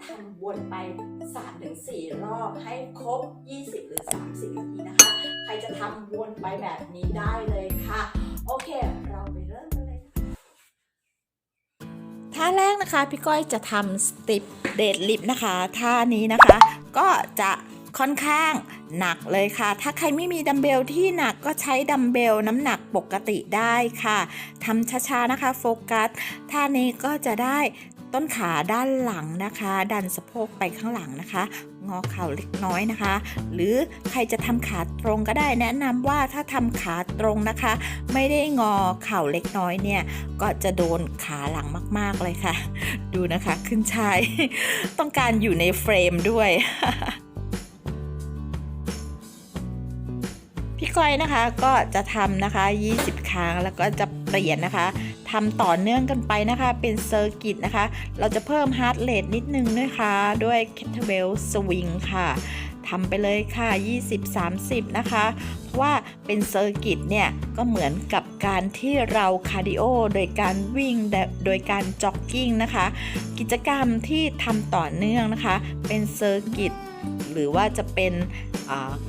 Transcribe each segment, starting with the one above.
ว่าทำวนไป 3-4 รอบให้ครบ 20 หรือ 30 นาทีนะคะ ใครจะทำวนไปแบบนี้ได้เลยค่ะ โอเค เราไปเริ่มกันเลยท่าแรกนะคะ พี่ก้อยจะทำสติปเดดลิฟนะคะ ท่านี้นะคะ ก็จะค่อนข้างหนักเลยค่ะ ถ้าใครไม่มีดัมเบลที่หนักก็ใช้ดัมเบลน้ำหนักปกติได้ค่ะทำช้าๆนะคะโฟกัสท่านี้ก็จะได้ ต้นขาด้านหลังนะคะ ดันสะโพกไปข้างหลังนะคะ งอเข่าเล็กน้อยนะคะ หรือใครจะทำขาตรงก็ได้แนะนำว่าถ้าทำขาตรงนะคะ ไม่ได้งอเข่าเล็กน้อยเนี่ยก็จะโดนขาหลังมากๆเลยค่ะ ดูนะคะขึ้นชาย ต้องการอยู่ในเฟรมด้วย พี่ก้อยนะคะก็จะทำนะคะ 20 ครั้งแล้วก็จะเปลี่ยนนะคะทำต่อเนื่องกันไปนะคะ เป็นเซอร์กิตนะคะ เราจะเพิ่มฮาร์ดเรทนิดนึงด้วยค่ะ ด้วย k e t t l e b e l l swing ค่ะทำไปเลยค่ะ 20-30 นะคะ เพราะว่าเป็นเซอร์กิตเนี่ย ก็เหมือนกับการที่เราคาร์ดิโอโดยการวิ่งโดยการจ็อกกิ้งนะคะ กิจกรรมที่ทำต่อเนื่องนะคะ เป็นเซอร์กิต หรือว่าจะเป็น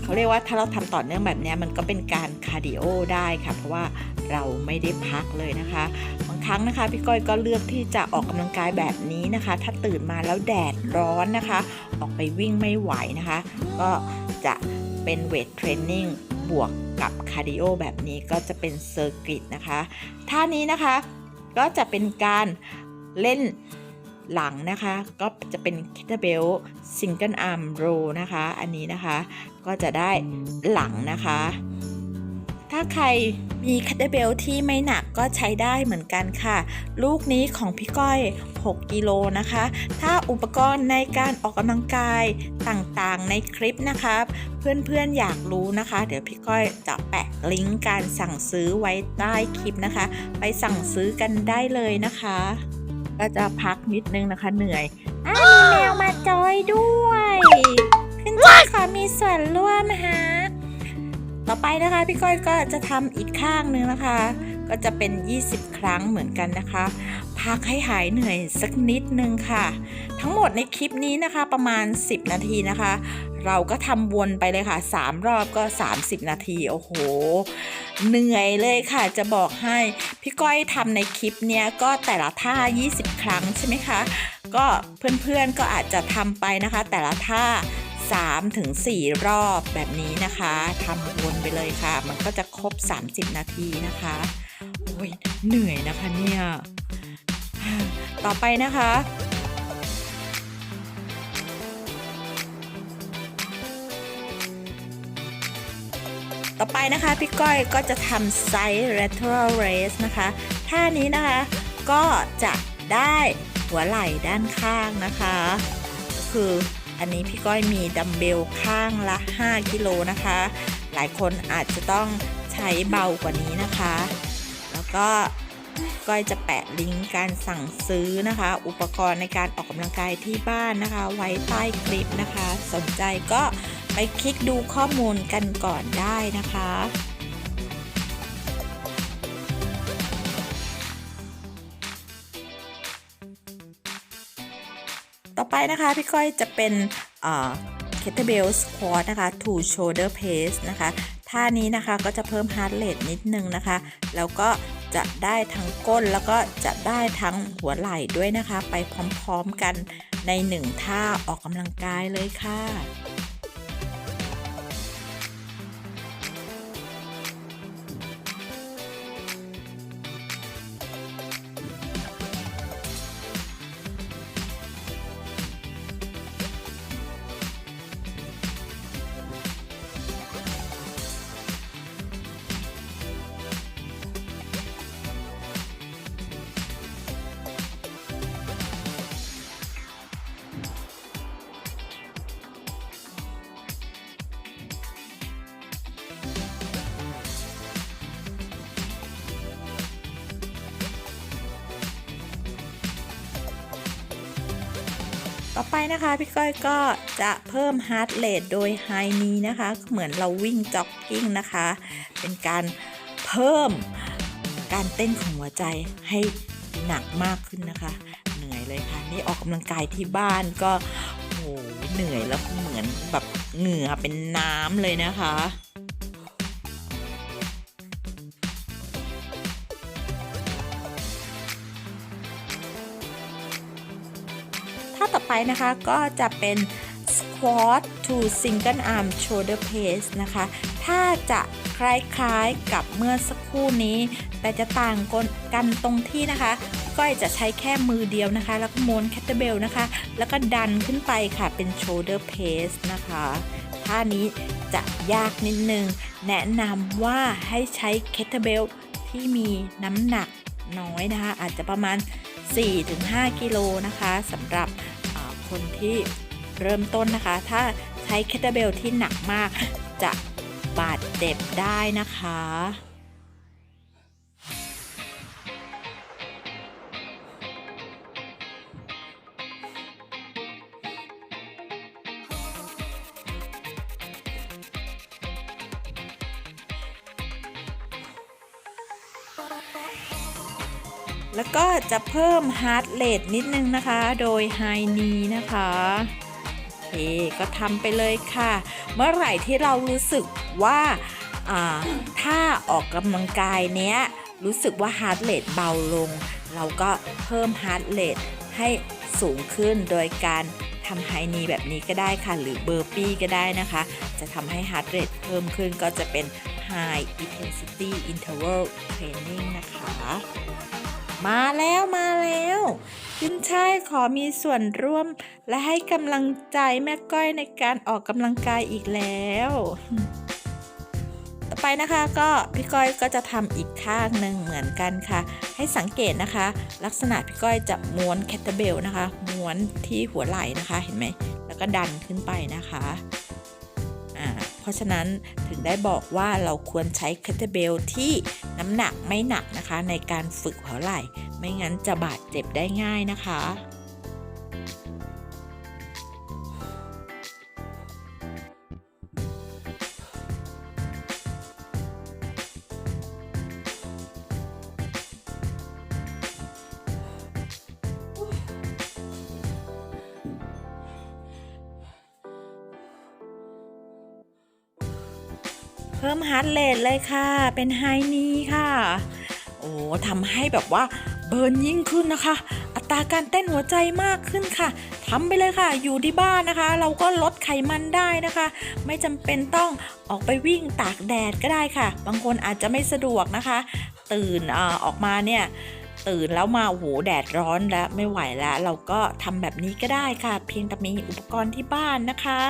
เขาเรียกว่าถ้าเราทำต่อเนื่องแบบนี้มันก็เป็นการคาร์ดิโอได้ค่ะเพราะว่าเราไม่ได้พักเลยนะคะบางครั้งนะคะพี่ก้อยก็เลือกที่จะออกกำลังกายแบบนี้นะคะ ถ้าตื่นมาแล้วแดดร้อนนะคะ ออกไปวิ่งไม่ไหวนะคะ ก็จะเป็นเวทเทรนนิ่งบวกกับคาร์ดิโอแบบนี้ก็จะเป็นเซอร์กิตนะคะท่านี้นะคะก็จะเป็นการเล่น หลังนะคะ ก็จะเป็น k e t t l e b e l l single arm row นะคะ อันนี้นะคะก็จะได้หลังนะคะ ถ้าใครมีคัตเตอร์เบลที่ไม่หนักก็ใช้ได้เหมือนกันค่ะ ลูกนี้ของพี่ก้อย 6 กิโลนะคะ ถ้าอุปกรณ์ในการออกกำลังกายต่างๆในคลิปนะคะเพื่อนๆอยากรู้นะคะ เดี๋ยวพี่ก้อยจะแปะลิงก์การสั่งซื้อไว้ใต้คลิปนะคะ ไปสั่งซื้อกันได้เลยนะคะ ก็จะพักนิดนึงนะคะเหนื่อยอ้าวมีแมวมาจอยด้วยขึ้นจอยขอมีส่วนร่วมฮะต่อไปนะคะพี่ก้อยก็จะทำอีกข้างหนึ่งนะคะ ก็จะเป็น 20 ครั้งเหมือนกันนะคะ พักให้หายเหนื่อยสักนิดนึงค่ะ ทั้งหมดในคลิปนี้นะคะประมาณ 10 นาทีนะคะ เราก็ทำวนไปเลยค่ะ 3 รอบก็ 30 นาที โอ้โห เหนื่อยเลยค่ะจะบอกให้ พี่ก้อยทำในคลิปเนี้ยก็แต่ละท่า 20 ครั้งใช่ไหมคะ ก็เพื่อนๆก็อาจจะทำไปนะคะ แต่ละท่า3ถึง4รอบแบบนี้นะคะทำวนไปเลยค่ะ มันก็จะครบ 30 นาทีนะคะ โอ้ยเหนื่อยนะคะเนี่ย ต่อไปนะคะ ต่อไปนะคะพี่ก้อยก็จะทำไซส์ lateral raise นะคะ ท่านี้นะคะก็จะได้หัวไหล่ด้านข้างนะคะ คืออันนี้พี่ก้อยมีดัมเบลข้างละ 5 กิโลนะคะ หลายคนอาจจะต้องใช้เบากว่านี้นะคะ ก็ก้อยจะแปะลิงก์การสั่งซื้อนะคะ อุปกรณ์ในการออกกำลังกายที่บ้านนะคะ ไว้ใต้คลิปนะคะ สนใจก็ไปคลิกดูข้อมูลกันก่อนได้นะคะต่อไปนะคะ พี่ก้อยจะเป็นเคทเบลสควอตนะคะ to shoulder press นะคะ ท่านี้นะคะก็จะเพิ่ม heart rate นิดนึงนะคะ แล้วก็ จะได้ทั้งก้นแล้วก็จะได้ทั้งหัวไหล่ด้วยนะคะ ไปพร้อมๆกันในหนึ่งท่าออกกำลังกายเลยค่ะ ต่อไปนะคะพี่ก้อยก็จะเพิ่มฮาร์ดเรทโดยไฮนี้นะคะ เหมือนเราวิ่งจ็อกกิ้งนะคะ เป็นการเพิ่มการเต้นของหัวใจให้หนักมากขึ้นนะคะ เหนื่อยเลยค่ะ นี่ออกกำลังกายที่บ้านก็โอ้โหเหนื่อยแล้วเหมือนแบบเหงื่อเป็นน้ำเลยนะคะ ไปนะคะ ก็จะเป็น squat to single arm shoulder press นะคะ ถ้าจะคล้ายๆกับเมื่อสักครู่นี้ แต่จะต่างกันตรงที่นะคะก้อยจะใช้แค่มือเดียวนะคะ แล้วก็ม้วนแคตเตอร์เบลนะคะ แล้วก็ดันขึ้นไปค่ะเป็น shoulder press นะคะท่านี้จะยากนิดนึง แนะนำว่าให้ใช้แคตเตอร์เบลที่มีน้ำหนักน้อยนะคะ อาจจะประมาณ 4-5 กิโลนะคะสำหรับ คนที่เริ่มต้นนะคะ ถ้าใช้แคตเตเบลที่หนักมากจะบาดเจ็บได้นะคะ แล้วก็จะเพิ่มฮาร์ดเรทนิดนึงนะคะ โดยไฮนีนะคะโอเคก็ทำไปเลยค่ะ เมื่อไหร่ที่เรารู้สึกว่าอ่าถ้าออกกำลังกายเนี้ยรู้สึกว่าฮาร์ดเรทเบาลง เราก็เพิ่มฮาร์ดเรทให้สูงขึ้นโดยการทำไฮนีแบบนี้ก็ได้ค่ะ หรือเบอร์ปี้ก็ได้นะคะ จะทำให้ฮาร์ดเรทเพิ่มขึ้นก็จะเป็น High Intensity Interval Training นะคะ มาแล้วมาแล้วคุณชายขอมีส่วนร่วม และให้กำลังใจแม่ก้อยในการออกกำลังกายอีกแล้ว ต่อไปนะคะก็พี่ก้อยก็จะทำอีกข้างหนึ่งเหมือนกันค่ะ ให้สังเกตนะคะ ลักษณะพี่ก้อยจะม้วนแคตเตอร์เบลนะคะ ม้วนที่หัวไหล่นะคะเห็นไหม แล้วก็ดันขึ้นไปนะคะ เพราะฉะนั้นถึงได้บอกว่าเราควรใช้แคตเตอร์เบลที่น้ำหนักไม่หนักนะคะ ในการฝึกหัวไหล่ ไม่งั้นจะบาดเจ็บได้ง่ายนะคะ เพิ่มฮาร์ดเรทเลยค่ะ เป็นไฮนีค่ะ โอ้ทำให้แบบว่าเบิร์นยิ่งขึ้นนะคะ อัตราการเต้นหัวใจมากขึ้นค่ะทำไปเลยค่ะ อยู่ที่บ้านนะคะ เราก็ลดไขมันได้นะคะ ไม่จำเป็นต้องออกไปวิ่งตากแดดก็ได้ค่ะ บางคนอาจจะไม่สะดวกนะคะ ตื่นอออกมาเนี่ยตื่นแล้วมาโอ้โหแดดร้อนแล้วไม่ไหวแล้ว เราก็ทำแบบนี้ก็ได้ค่ะ เพียงแต่มีอุปกรณ์ที่บ้านนะคะ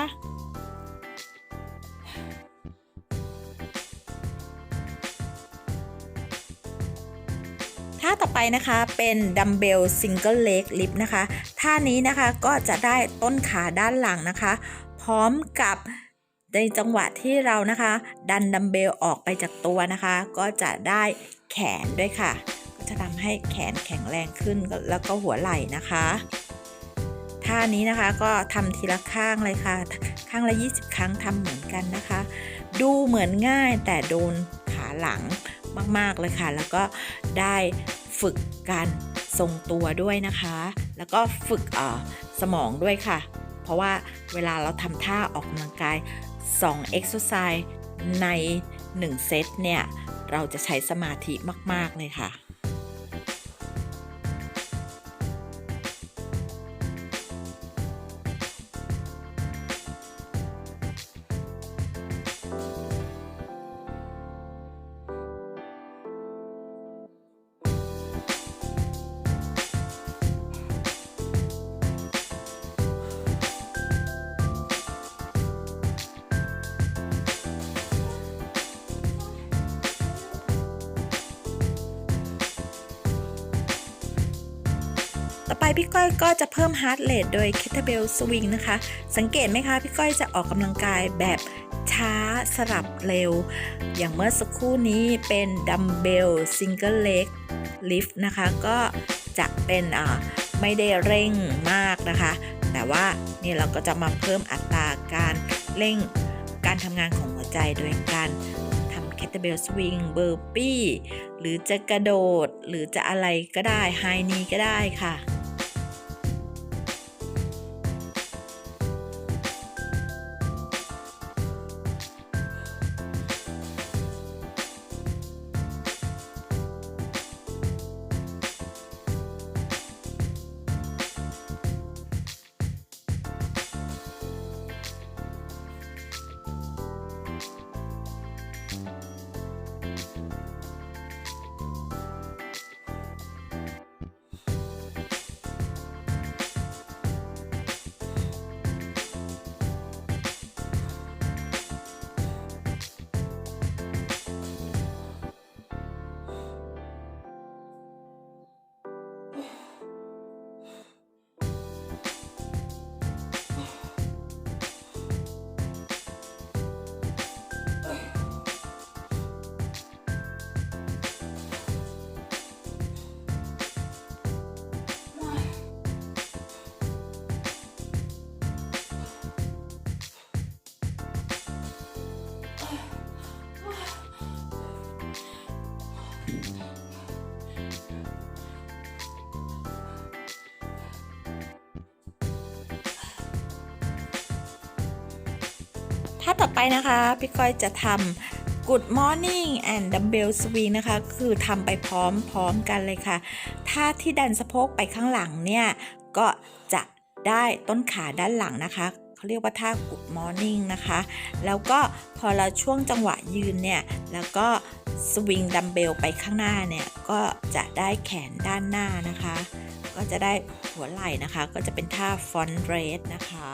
ไปนะคะเป็นดัมเบลซิงเกิลเล g ลิฟนะคะ ท่านี้นะคะก็จะได้ต้นขาด้านหลังนะคะ พร้อมกับในจังหวะที่เรานะคะ ดันดัมเบลออกไปจากตัวนะคะ ก็จะได้แขนด้วยค่ะก็จะทำให้แขนแข็งแรงขึ้นแล้วก็หัวไหล่นะคะ ท่านี้นะคะก็ทำทีละข้างเลยค่ะ ข้างละ 20 ครั้งทำเหมือนกันนะคะ ดูเหมือนง่ายแต่โดนขาหลังมาก ๆ เลยค่ะ แล้วก็ได้ ฝึกการทรงตัวด้วยนะคะ แล้วก็ฝึกสมองด้วยค่ะ เพราะว่าเวลาเราทำท่าออกกำลังกาย2 exercise ใน 1 เซตเนี่ย เราจะใช้สมาธิมาก ๆ เลยค่ะ พี่ก้อยก็จะเพิ่มฮาร์ดเรทโดย kettlebell swing นะคะ สังเกตไหมคะพี่ก้อยจะออกกำลังกายแบบช้าสลับเร็ว อย่างเมื่อสักครู่นี้เป็นดัมเบลซิงเกิลเล็กลิฟต์นะคะ ก็จะเป็นอ่าไม่ได้เร่งมากนะคะ แต่ว่านี่เราก็จะมาเพิ่มอัตราการเร่งการทำงานของหัวใจโดยการทำ c a t a b l e Swing b u r p e e หรือจะกระโดดหรือจะอะไรก็ได้ High Knee ก็ได้ค่ะ ต่อไปนะคะพี่ก้อยจะทำ Good Morning and Dumbbell Swing นะคะ คือทำไปพร้อมๆกันเลยค่ะท่าที่ดันสะโพกไปข้างหลังเนี่ย ก็จะได้ต้นขาด้านหลังนะคะเขาเรียกว่าท่า Good Morning นะคะ แล้วก็พอเราช่วงจังหวะยืนเนี่ย แล้วก็สวิงดัมเบลไปข้างหน้าเนี่ย ก็จะได้แขนด้านหน้านะคะ ก็จะได้หัวไหล่นะคะ ก็จะเป็นท่าฟอนเรสนะคะ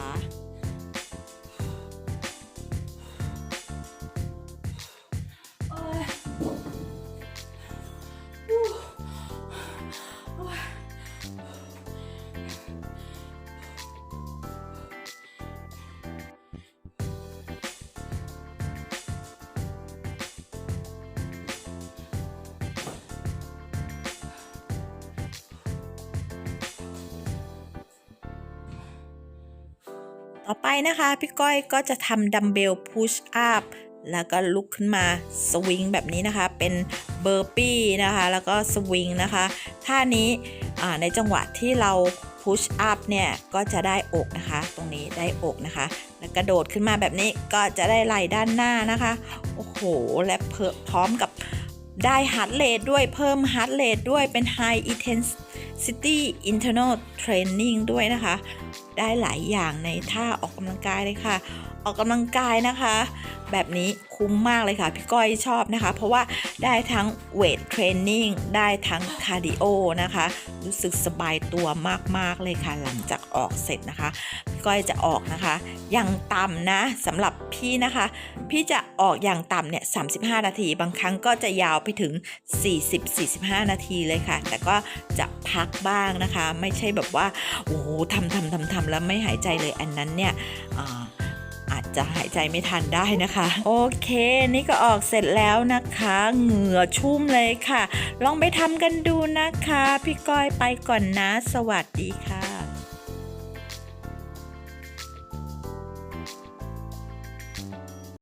ต่อไปนะคะ พี่ก้อยก็จะทำดัมเบลพุชอัพแล้วก็ลุกขึ้นมาสวิงแบบนี้นะคะ เป็นเบอร์ปี้นะคะ แล้วก็สวิงนะคะ ท่านี้ในจังหวะที่เราพุชอัพเนี่ย ก็จะได้อกนะคะ ตรงนี้ได้อกนะคะ แล้วกระโดดขึ้นมาแบบนี้ก็จะได้ไหล่ด้านหน้านะคะ โอ้โห และเพิ่มพร้อมกับได้ฮาร์ดเรทด้วยเพิ่มฮาร์ดเรทด้วยเป็น High City Internal Training ด้วยนะคะ ได้หลายอย่างในท่าออกกำลังกายเลยค่ะ ออกกำลังกายนะคะ แบบนี้คุ้มมากเลยค่ะ พี่ก้อยชอบนะคะ เพราะว่าได้ทั้งเวทเทรนนิ่งได้ทั้งคาร์ดิโอนะคะ รู้สึกสบายตัวมาก ๆ เลยค่ะ หลังจากออกเสร็จนะคะ ก้อยจะออกนะคะ อย่างต่ำนะสำหรับพี่นะคะ พี่จะออกอย่างต่ำเนี่ย35 นาที บางครั้งก็จะยาวไปถึง 40-45 นาทีเลยค่ะ แต่ก็จะพักบ้างนะคะ ไม่ใช่แบบว่าโอ้โหทำทำทำทำแล้วไม่หายใจเลยอันนั้นเนี่ยอาจจะหายใจไม่ทันได้นะคะ โอเคนี่ก็ออกเสร็จแล้วนะคะ เหงื่อชุ่มเลยค่ะ ลองไปทำกันดูนะคะ พี่ก้อยไปก่อนนะ สวัสดีค่ะ